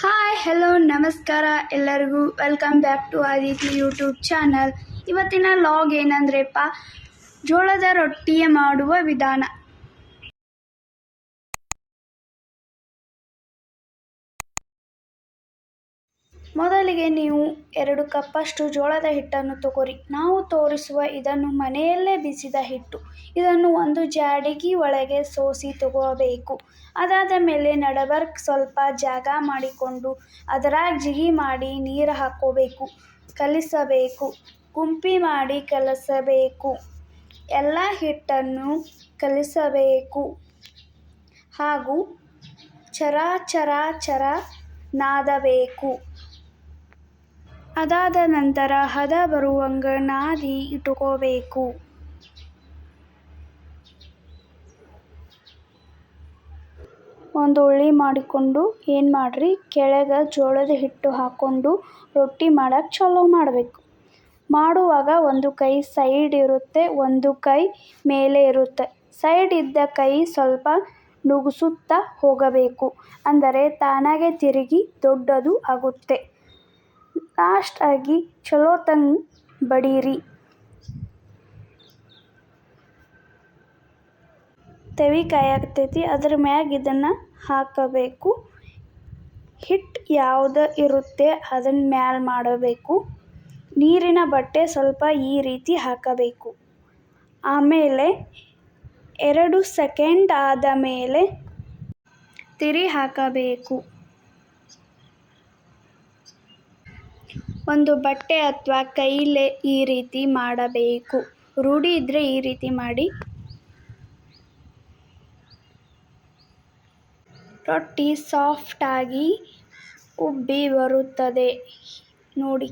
Hi hello ನಮಸ್ಕಾರ ಎಲ್ಲರಿಗೂ. Welcome back to Aditya YouTube channel ಇವತ್ತಿನ ಲಾಗ್ ಏನಂದ್ರೆಪ್ಪ, ಜೋಳದ ರೊಟ್ಟಿ ಮಾಡುವ ವಿಧಾನ. ಮೊದಲಿಗೆ ನೀವು ಎರಡು ಕಪ್ಪಷ್ಟು ಜೋಳದ ಹಿಟ್ಟನ್ನು ತಗೋರಿ. ನಾವು ತೋರಿಸುವ ಇದನ್ನು ಮನೆಯಲ್ಲೇ ಬಿಸಿದ ಹಿಟ್ಟು. ಇದನ್ನು ಒಂದು ಜಾಡಿಗೆ ಒಳಗೆ ಸೋಸಿ ತಗೋಬೇಕು. ಅದಾದ ಮೇಲೆ ನಡಬರ್ಕ್ ಸ್ವಲ್ಪ ಜಾಗ ಮಾಡಿಕೊಂಡು ಅದರಾಗ ಜಿಗಿ ಮಾಡಿ ನೀರು ಹಾಕೋಬೇಕು. ಕಲಿಸಬೇಕು. ಗುಂಪಿ ಮಾಡಿ ಕಲಸಬೇಕು. ಎಲ್ಲ ಹಿಟ್ಟನ್ನು ಕಲಿಸಬೇಕು. ಹಾಗೂ ಚರ ಚರ ಚರ ನಾದಬೇಕು. ಅದಾದ ನಂತರ ಹದ ಬರುವಂಗ ನಾದಿ ಇಟ್ಕೋಬೇಕು ಒಂದು ಉಳ್ಳಿ ಮಾಡಿಕೊಂಡು ಏನು ಮಾಡಿರಿ? ಕೆಳಗೆ ಜೋಳದ ಹಿಟ್ಟು ಹಾಕ್ಕೊಂಡು ರೊಟ್ಟಿ ಮಾಡಕ್ಕೆ ಚಲೋ ಮಾಡಬೇಕು. ಮಾಡುವಾಗ ಒಂದು ಕೈ ಸೈಡ್ ಇರುತ್ತೆ, ಒಂದು ಕೈ ಮೇಲೆ ಇರುತ್ತೆ. ಸೈಡ್ ಇದ್ದ ಕೈ ಸ್ವಲ್ಪ ನುಗ್ಸುತ್ತಾ ಹೋಗಬೇಕು. ಅಂದರೆ ತಾನಾಗೆ ತಿರುಗಿ ದೊಡ್ಡದು ಆಗುತ್ತೆ. ಲಾಸ್ಟ್ ಆಗಿ ಚಲೋ ತಂಗ್ ಬಡೀರಿ. ತೆವಿ ಕಾಯಾಗ್ತೈತಿ, ಅದ್ರ ಮ್ಯಾಗ ಇದನ್ನು ಹಾಕಬೇಕು. ಹಿಟ್ಟು ಯಾವ್ದು ಇರುತ್ತೆ ಅದನ್ನ ಮ್ಯಾಲ ಮಾಡಬೇಕು. ನೀರಿನ ಬಟ್ಟೆ ಸ್ವಲ್ಪ ಈ ರೀತಿ ಹಾಕಬೇಕು. ಆಮೇಲೆ ಎರಡು ಸೆಕೆಂಡ್ ಆದ ಮೇಲೆ ತಿರಿ ಹಾಕಬೇಕು. ಒಂದು ಬಟ್ಟೆ ಅಥವಾ ಕೈಲೇ ಈ ರೀತಿ ಮಾಡಬೇಕು. ರೂಢಿ ಇದ್ದರೆ ಈ ರೀತಿ ಮಾಡಿ. ರೊಟ್ಟಿ ಸಾಫ್ಟಾಗಿ ಉಬ್ಬಿ ಬರುತ್ತದೆ. ನೋಡಿ.